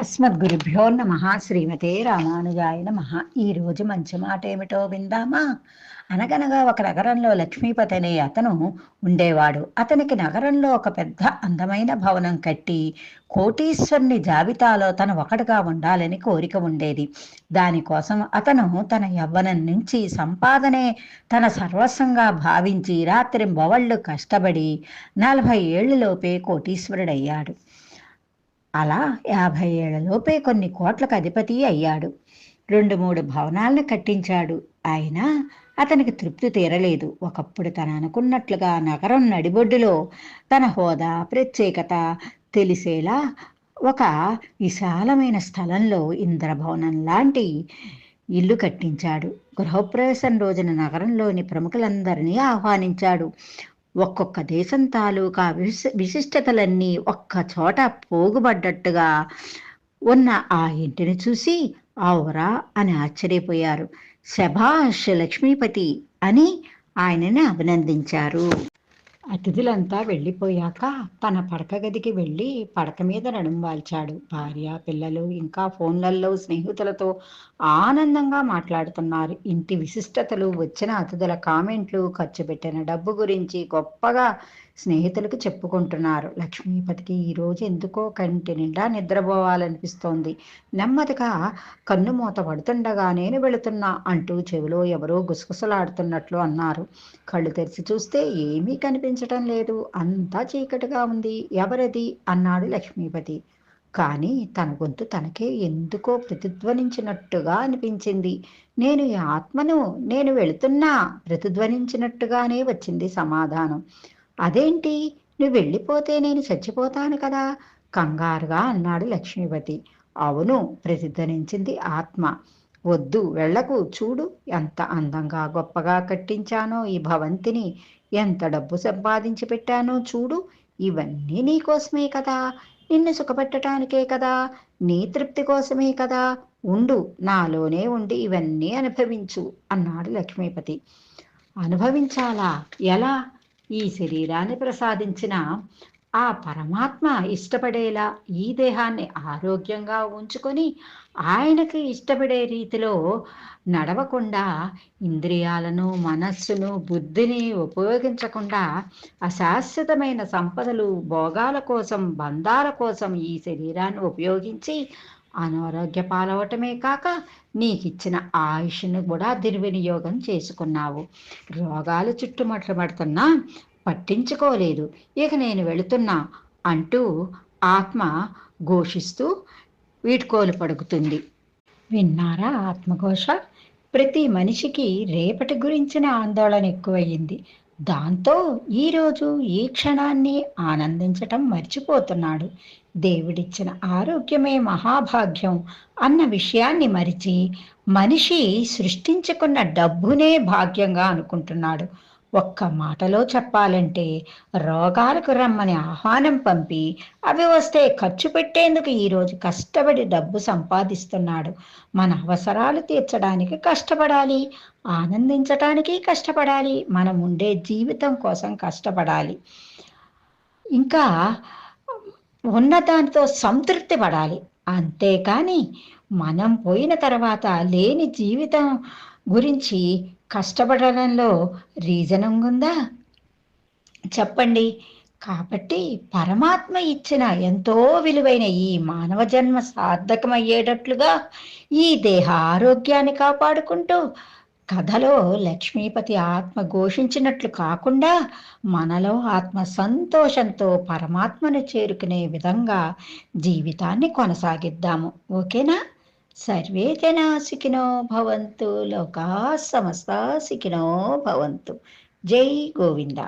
అస్మద్గురుభ్యో నమ శ్రీమతే రామానుజాయ నమ. ఈరోజు మంచి మాట ఏమిటో విందామా? అనగనగా ఒక నగరంలో లక్ష్మీపతి అనే అతను ఉండేవాడు. అతనికి నగరంలో ఒక పెద్ద అందమైన భవనం కట్టి కోటీశ్వరుని జాబితాలో తను ఒకటిగా ఉండాలని కోరిక ఉండేది. దానికోసం అతను తన యవ్వనం నుంచి సంపాదనే తన సర్వస్వంగా భావించి రాత్రి బొవళ్ళు కష్టపడి నలభై ఏళ్ళలోపే కోటీశ్వరుడయ్యాడు. అలా యాభై ఏళ్ళలోపే కొన్ని కోట్లకు అధిపతి అయ్యాడు. రెండు మూడు భవనాలను కట్టించాడు. అయినా అతనికి తృప్తి తీరలేదు. ఒకప్పుడు తను అనుకున్నట్లుగా నగరం నడిబొడ్డులో తన హోదా ప్రత్యేకత తెలిసేలా ఒక విశాలమైన స్థలంలో ఇంద్రభవనం లాంటి ఇల్లు కట్టించాడు. గృహప్రవేశం రోజున నగరంలోని ప్రముఖులందరినీ ఆహ్వానించాడు. ఒక్కొక్క దేశం తాలూకా విశి విశిష్టతలన్నీ ఒక్క చోట పోగుబడ్డట్టుగా ఉన్న ఆ ఇంటిని చూసి ఆవురా అని ఆశ్చర్యపోయారు. శభాష్ లక్ష్మీపతి అని ఆయనని అభినందించారు. అతిథులంతా వెళ్ళిపోయాక తన పడక గదికి వెళ్ళి పడక మీద నడుం వాల్చాడు. భార్య పిల్లలు ఇంకా ఫోన్లలో స్నేహితులతో ఆనందంగా మాట్లాడుతున్నారు. ఇంటి విశిష్టతలు వచ్చిన అతిథుల కామెంట్లు ఖర్చు పెట్టిన డబ్బు గురించి గొప్పగా స్నేహితులకు చెప్పుకుంటున్నారు. లక్ష్మీపతికి ఈరోజు ఎందుకో కంటి నిండా నిద్రపోవాలనిపిస్తోంది. నెమ్మదిగా కన్ను మూత పడుతుండగా నేను వెళుతున్నా అంటూ చెవిలో ఎవరో గుసగుసలాడుతున్నట్లు అన్నారు. కళ్ళు తెరిచి చూస్తే ఏమీ కనిపించటం లేదు. అంతా చీకటిగా ఉంది. ఎవరది? అన్నాడు లక్ష్మీపతి. కానీ తన గొంతు తనకే ఎందుకో ప్రతిధ్వనించినట్టుగా అనిపించింది. నేను ఈ ఆత్మను నేను వెళుతున్నా ప్రతిధ్వనించినట్టుగానే వచ్చింది సమాధానం. అదేంటి? నువ్వు వెళ్ళిపోతే నేను చచ్చిపోతాను కదా? కంగారుగా అన్నాడు లక్ష్మీపతి. అవును ప్రతిధ్వనించింది ఆత్మ. వద్దు వెళ్ళకు చూడు ఎంత అందంగా గొప్పగా కట్టించానో ఈ భవంతిని. ఎంత డబ్బు సంపాదించి పెట్టానో చూడు. ఇవన్నీ నీకోసమే కదా. నిన్ను సుఖపెట్టడానికే కదా. నీ తృప్తి కోసమే కదా. ఉండు నాలోనే ఉండి ఇవన్నీ అనుభవించు అన్నాడు లక్ష్మీపతి. అనుభవించాలా? ఎలా? ఈ శరీరాన్ని ప్రసాదించిన ఆ పరమాత్మ ఇష్టపడేలా ఈ దేహాన్ని ఆరోగ్యంగా ఉంచుకొని ఆయనకి ఇష్టపడే రీతిలో నడవకుండా ఇంద్రియాలను మనస్సును బుద్ధిని ఉపయోగించకుండా అశాశ్వతమైన సంపదలు భోగాల కోసం బంధాల కోసం ఈ శరీరాన్ని ఉపయోగించి అనారోగ్య పాలవటమే కాక నీకిచ్చిన ఆయుష్ను కూడా దుర్వినియోగం చేసుకున్నావు. రోగాలు చుట్టుముట్టబడుతున్నా పట్టించుకోలేదు. ఇక నేను వెళుతున్నా అంటూ ఆత్మ ఘోషిస్తూ వీడ్కోలు పడుకుతుంది. విన్నారా ఆత్మఘోష? ప్రతి మనిషికి రేపటి గురించిన ఆందోళన ఎక్కువయ్యింది. దాంతో ఈరోజు ఈ క్షణాన్ని ఆనందించటం మర్చిపోతున్నాడు. దేవుడిచ్చిన ఆరోగ్యమే మహాభాగ్యం అన్న విషయాన్ని మరిచి మనిషి సృష్టించుకున్న డబ్బునే భాగ్యంగా అనుకుంటున్నాడు. ఒక్క మాటలో చెప్పాలంటే రోగాలకు రమ్మని ఆహ్వానం పంపి అవి వస్తే ఖర్చు పెట్టేందుకు ఈరోజు కష్టపడి డబ్బు సంపాదిస్తున్నాడు. మన అవసరాలు తీర్చడానికి కష్టపడాలి ఆనందించటానికి కష్టపడాలి మనం ఉండే జీవితం కోసం కష్టపడాలి. ఇంకా ఉన్నదానితో సంతృప్తి పడాలి. అంతేకాని మనం పోయిన తర్వాత లేని జీవితం గురించి కష్టపడడంలో రీజనం ఉందా? చెప్పండి. కాబట్టి పరమాత్మ ఇచ్చిన ఎంతో విలువైన ఈ మానవ జన్మ సార్థకమయ్యేటట్లుగా ఈ దేహ ఆరోగ్యాన్ని కాపాడుకుంటూ కథలో లక్ష్మీపతి ఆత్మ ఘోషించినట్లు కాకుండా మనలో ఆత్మ సంతోషంతో పరమాత్మను చేరుకునే విధంగా జీవితాన్ని కొనసాగిద్దాము. ఓకేనా? సర్వే జనా సుఖినో భవంతు లోకా సమస్త సుఖినో భవంతు. జై గోవింద.